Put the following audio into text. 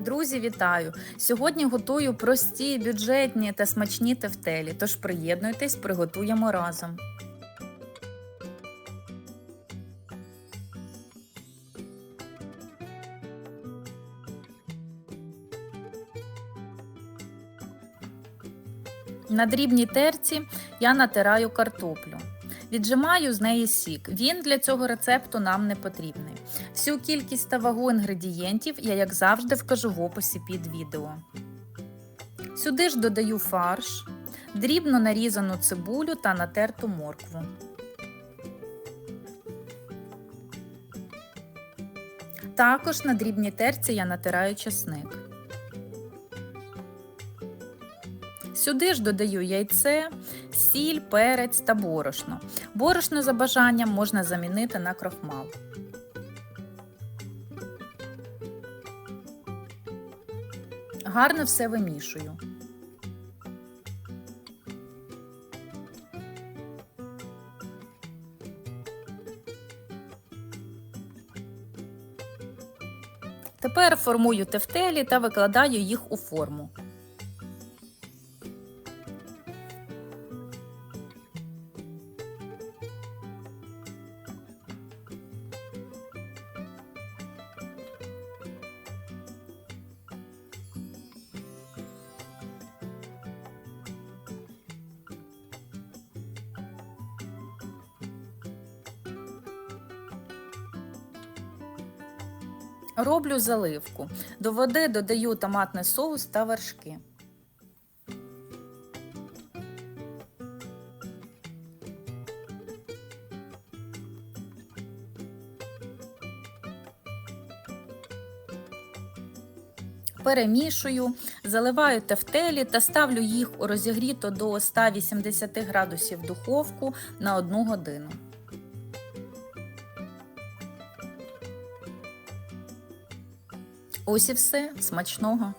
Друзі, вітаю! Сьогодні готую прості, бюджетні та смачні тефтелі. Тож приєднуйтесь, приготуємо разом. На дрібній терці я натираю картоплю. Віджимаю з неї сік. Він для цього рецепту нам не потрібний. Всю кількість та вагу інгредієнтів я, як завжди, вкажу в описі під відео. Сюди ж додаю фарш, дрібно нарізану цибулю та натерту моркву. Також на дрібній терці я натираю чесник. Сюди ж додаю яйце, сіль, перець та борошно. Борошно за бажанням можна замінити на крохмал. Гарно все вимішую. Тепер формую тефтелі та викладаю їх у форму. Роблю заливку. До води додаю томатний соус та вершки. Перемішую, заливаю тефтелі та ставлю їх у розігріто до 180 градусів духовку на 1 годину. Ось і все. Смачного!